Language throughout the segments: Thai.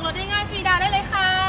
อกรถได้ง่ายฟรีดาวได้เลยค่ะ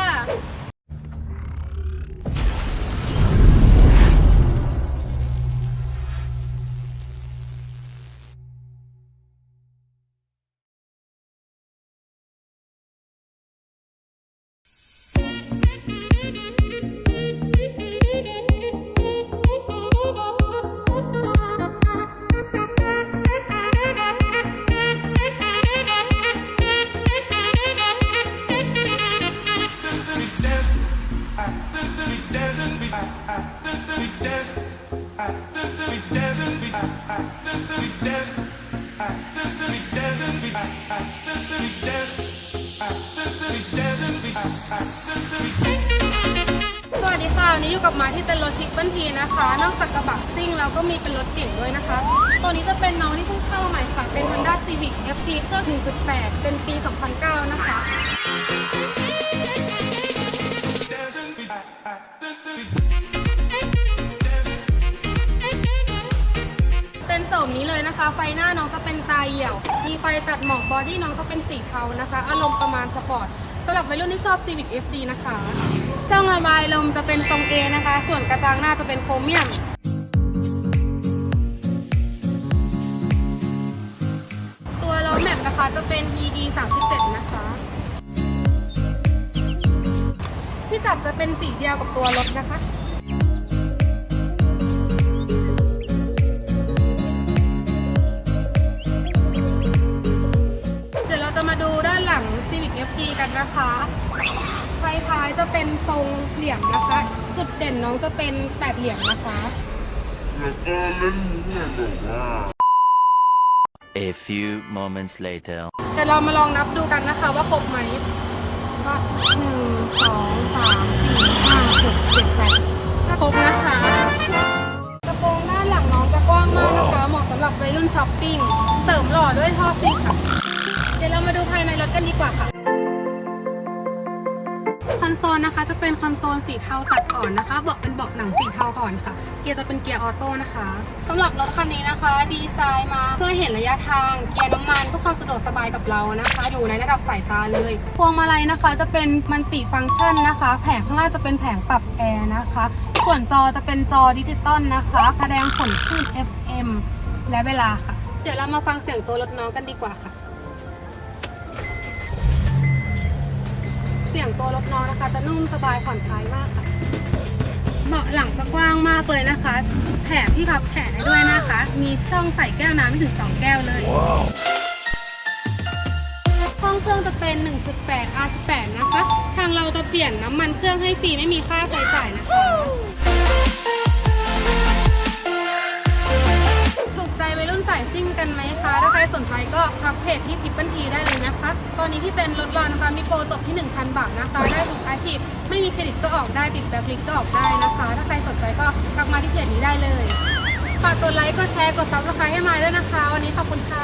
สวัสดีค่ะ วันนี้อยู่กับมาที่เต็นรถทิปเปิลทีนะคะ นอกจากกระบะซิ่งแล้วก็มีเป็นรถเก่งด้วยนะคะ ตัวนี้จะเป็นน้องที่เพิ่งเข้ามาใหม่ค่ะ เป็น Honda Civic FD เครื่อง1.8 เป็นปี 2009 ไฟหน้าน้องจะเป็นตาเหี่ยว มีไฟตัดหมอกบอดี้น้องก็เป็นสีเทานะคะ อารมณ์ประมาณสปอร์ตสำหรับวัยรุ่นที่ชอบ Civic FD นะคะช่องระบายลมจะเป็นทรง A นะคะ ส่วนกระจังหน้าจะเป็นโครเมียมตัวล้อแม็กนะคะจะเป็น PD 37 นะคะ ที่จับจะเป็นสีเดียวกับตัวรถนะคะ กันนะคะไฟท้ายจะเป็นทรงเหลี่ยมนะคะ จุดเด่นน้องจะเป็นแปดเหลี่ยมนะคะแล้วก็เล่นมุกเนี่ยแบบว่า A few moments later. เดี๋ยวเรามาลองนับดูกันนะคะว่าครบไหมก็หนึ่งสองสามสี่ห้าหกเจ็ดแปดครบนะคะกระโปรงด้านหลังน้องจะกว้างมากนะคะ เหมาะสำหรับวัยรุ่นช้อปปิ้งเสริมหล่อด้วยท่อซิ่งค่ะ เดี๋ยวเรามาดูภายในรถกันดีกว่าค่ะคอ นโซลนะคะ จะเป็นคอนโซลสีเทาตัดอ่อนนะคะ เบาะเป็นเบาะหนังสีเทาอ่อนค่ะ เกียร์จะเป็นเกียร์ออโต้นะคะสำหรับรถคันนี้นะคะ ดีไซน์มาเพื่อเห็นระยะทาง เกียร์น้ำมันเพื่อความสะดวกสบายกับเรานะคะ อยู่ในระดับสายตาเลย พวงมาลัยนะคะ จะเป็นมันติฟังก์ชันนะคะ แผงข้างล่างจะเป็นแผงปรับแอร์นะคะ ส่วนจอจะเป็นจอดิจิตอลนะคะ แสดงผลคลื่น FM และเวลาค่ะ เดี๋ยวเรามาฟังเสียงตัวรถน้องกันดีกว่าค่ะ เสียงตัวรถน้องนะคะ จะนุ่มสบายผ่อนคลายมากค่ะ เบาะหลังจะกว้างมากเลยนะคะ แถมที่พับแขนได้ด้วยนะคะ มีช่องใส่แก้วน้ำไม่ถึง 2 แก้วเลยห้องเครื่องจะเป็น 1.8 R18 นะคะ ทางเราจะเปลี่ยนน้ำมันเครื่องให้ฟรีไม่มีค่าใช้จ่ายนะคะ กันไหมคะ ถ้าใครสนใจก็ทักเพจที่ทิปเปิลทีได้เลยนะคะ ตอนนี้ที่เต็นท์รถรอนนะคะ มีโปรจบที่ 1,000 บาทนะคะ ได้ทุกอาชีพ ไม่มีเครดิตก็ออกได้ติดแบล็คลิสก็ออกได้นะคะ ถ้าใครสนใจก็ทักมาที่เพจนี้ได้เลย ฝากกดไลค์ กดแชร์ กดซับสไครต์ให้มาด้วยนะคะ วันนี้ขอบคุณค่ะ